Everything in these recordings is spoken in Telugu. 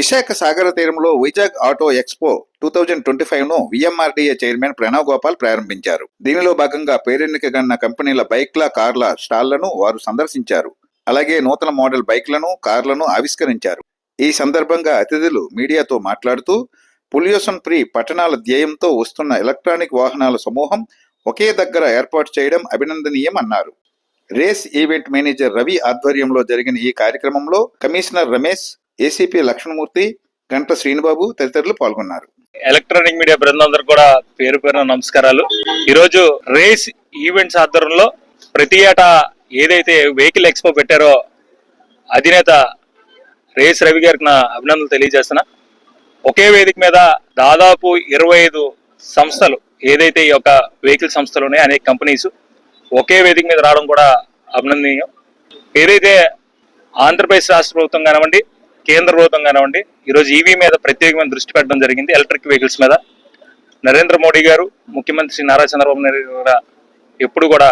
విశాఖ సాగర తీరంలో Vizag auto expo two thousand twenty ఫైవ్ను V M R D A chairman Pranav Gopal ప్రారంభించారు. దీనిలో భాగంగా పేరెన్నికగన్న కంపెనీల బైక్ల కార్ల స్టాళ్ళను వారు సందర్శించారు. అలాగే నూతన మోడల్ బైక్లను కార్లను ఆవిష్కరించారు. ఈ సందర్భంగా అతిథులు మీడియాతో మాట్లాడుతూ పొల్యూషన్ ఫ్రీ పట్టణాల ధ్యేయంతో వస్తున్న ఎలక్ట్రానిక్ వాహనాల సమూహం ఒకే దగ్గర ఏర్పాటు చేయడం అభినందనీయం అన్నారు. రేస్ ఈవెంట్ మేనేజర్ రవి ఆధ్వర్యంలో జరిగిన ఈ కార్యక్రమంలో కమిషనర్ రమేష్ ఏసీపీ లక్ష్మణమూర్తి గంట శ్రీనిబాబు తదితరులు పాల్గొన్నారు. ఎలక్ట్రానిక్ మీడియా బృందందరూ కూడా పేరు పేరున నమస్కారాలు. ఈరోజు రేస్ ఈవెంట్స్ ఆధ్వర్యంలో ప్రతి ఏటా ఏదైతే వెహికల్ ఎక్స్పో పెట్టారో అధినేత రేస్ రవి గారికి నా అభినందనలు తెలియజేస్తున్నా. ఒకే వేదిక మీద దాదాపు ఇరవై ఐదు సంస్థలు ఏదైతే ఈ యొక్క వెహికల్ సంస్థలు ఉన్నాయో అనేక కంపెనీస్ ఒకే వేదిక మీద రావడం కూడా అభినందనీయం. ఏదైతే ఆంధ్రప్రదేశ్ రాష్ట్ర ప్రభుత్వం కానివ్వండి కేంద్ర ప్రభుత్వం కానివ్వండి ఈరోజు ఈవీ మీద ప్రత్యేకమైన దృష్టి పెట్టడం జరిగింది ఎలక్ట్రిక్ వెహికల్స్ మీద. నరేంద్ర మోడీ గారు ముఖ్యమంత్రి శ్రీ నారా చంద్రబాబు నాయుడు గారు కూడా ఎప్పుడు కూడా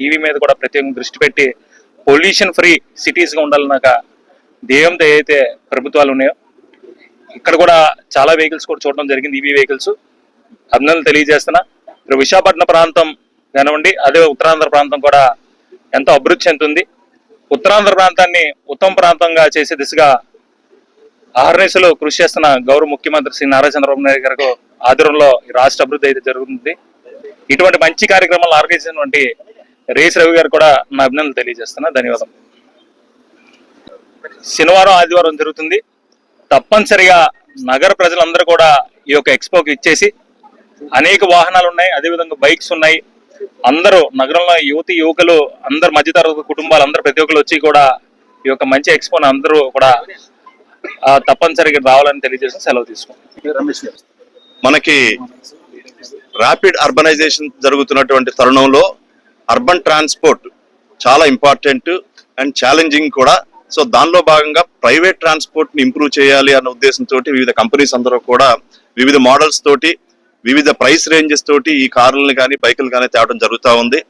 ఈవీ మీద కూడా ప్రత్యేకంగా దృష్టి పెట్టి పొల్యూషన్ ఫ్రీ సిటీస్గా ఉండాలన్నాక ధ్యేయంతో ఏదైతే ప్రభుత్వాలు ఉన్నాయో ఇక్కడ కూడా చాలా వెహికల్స్ కూడా చూడడం జరిగింది ఈవీ వెహికల్స్ అభినందనలు తెలియజేస్తున్నా. ఇప్పుడు విశాఖపట్నం ప్రాంతం కానివ్వండి అదే ఉత్తరాంధ్ర ప్రాంతం కూడా ఎంతో అభివృద్ధి చెందుతుంది. ఉత్తరాంధ్ర ప్రాంతాన్ని ఉత్తమ ప్రాంతంగా చేసే దిశగా ఆహర్నిశలు కృషి చేస్తున్న గౌరవ ముఖ్యమంత్రి శ్రీ నారా చంద్రబాబు నాయుడు గారికి ఆధ్వర్యంలో రాష్ట్ర అభివృద్ధి అయితే జరుగుతుంది. ఇటువంటి మంచి కార్యక్రమాలు ఆర్గనైజ్ చేసినటువంటి రేస్ రవి గారు కూడా నా అభినందనలు తెలియజేస్తున్నా. ధన్యవాదం. శనివారం ఆదివారం జరుగుతుంది. తప్పనిసరిగా నగర ప్రజలందరూ కూడా ఈ యొక్క ఎక్స్పోకి ఇచ్చేసి అనేక వాహనాలు ఉన్నాయి అదేవిధంగా బైక్స్ ఉన్నాయి. అందరూ నగరంలో యువతి యువకులు అందరు మధ్యతరగతి కుటుంబాలు అందరూ ప్రతి ఒక్కరు వచ్చి కూడా ఈ యొక్క మంచి ఎక్స్పోని అందరూ కూడా తప్పనిసరిగా రావాలని తెలియజేసి సెలవు తీసుకుంటాం మనకి ర్యాపిడ్ అర్బనైజేషన్ జరుగుతున్నటువంటి తరుణంలో అర్బన్ ట్రాన్స్పోర్ట్ చాలా ఇంపార్టెంట్ అండ్ ఛాలెంజింగ్ కూడా. సో దానిలో భాగంగా ప్రైవేట్ ట్రాన్స్పోర్ట్ని ఇంప్రూవ్ చేయాలి అన్న ఉద్దేశంతో వివిధ కంపెనీస్ అందరూ కూడా వివిధ మోడల్స్ తోటి వివిధ ప్రైస్ రేంజెస్ తోటి ఈ కార్లను కానీ బైకులు కానీ తేవడం జరుగుతూ ఉంది.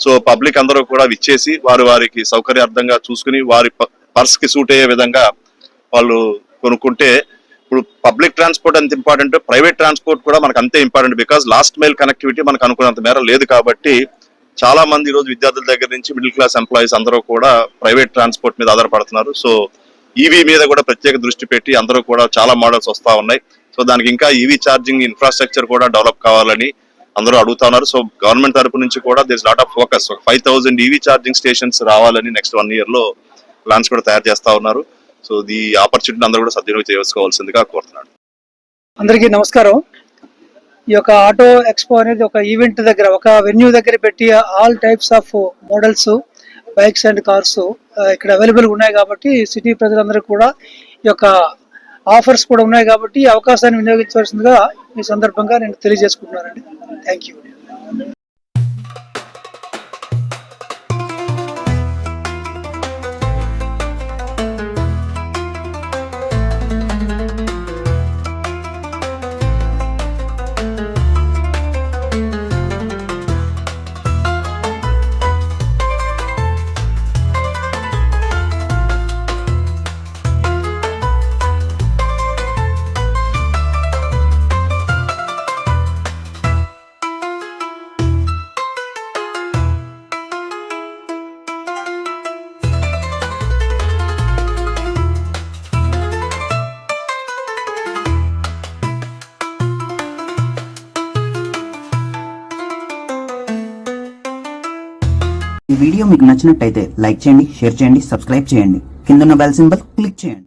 సో పబ్లిక్ అందరూ కూడా విచ్చేసి వారు వారికి సౌకర్యార్థంగా చూసుకుని వారి పర్స్కి సూట్ అయ్యే విధంగా వాళ్ళు కొనుక్కుంటే ఇప్పుడు పబ్లిక్ ట్రాన్స్పోర్ట్ అంత ఇంపార్టెంట్ ప్రైవేట్ ట్రాన్స్పోర్ట్ కూడా మనకు అంతే important because last mile connectivity మనకు అనుకున్నంత మేర లేదు కాబట్టి చాలా మంది ఈరోజు రోజు విద్యార్థుల దగ్గర నుంచి మిడిల్ క్లాస్ ఎంప్లాయీస్ అందరూ కూడా ప్రైవేట్ ట్రాన్స్పోర్ట్ మీద ఆధారపడుతున్నారు. సో ఈవీ మీద కూడా ప్రత్యేక దృష్టి పెట్టి అందరూ కూడా చాలా మోడల్స్ వస్తా ఉన్నాయి. సో దానికి ఇంకా ఈవీ ఛార్జింగ్ ఇన్ఫ్రాస్ట్రక్చర్ కూడా డెవలప్ కావాలని అందరూ అడుగుతా ఉన్నారు. సో గవర్నమెంట్ తరపు నుంచి కూడా this lot of focus five thousand EV charging stations రావాలని నెక్స్ట్ వన్ ఇయర్లో ప్లాన్స్ కూడా తయారు చేస్తా ఉన్నారు. సో ఈ ఆపర్చునిటీ అందరూ కూడా సద్వినియోగం చేసుకోవాల్సిందిగా కోరుతున్నాను. అందరికీ నమస్కారం. ఈ యొక్క ఆటో ఎక్స్పో అనేది ఒక ఈవెంట్ దగ్గర ఒక వెన్యూ దగ్గర పెట్టి all types of models bikes and cars ఇక్కడ అవైలబుల్ ఉన్నాయి కాబట్టి సిటీ ప్రజలందరూ కూడా ఈ యొక్క ఆఫర్స్ కూడా ఉన్నాయి కాబట్టి ఈ అవకాశాన్ని వినియోగించవలసిందిగా ఈ సందర్భంగా నేను తెలియజేసుకుంటున్నానండి. Thank you. ఈ వీడియో మీకు నచ్చినట్టయితే లైక్ చేయండి షేర్ చేయండి సబ్స్క్రైబ్ చేయండి. కిందన్న బెల్ సింబల్ క్లిక్ చేయండి.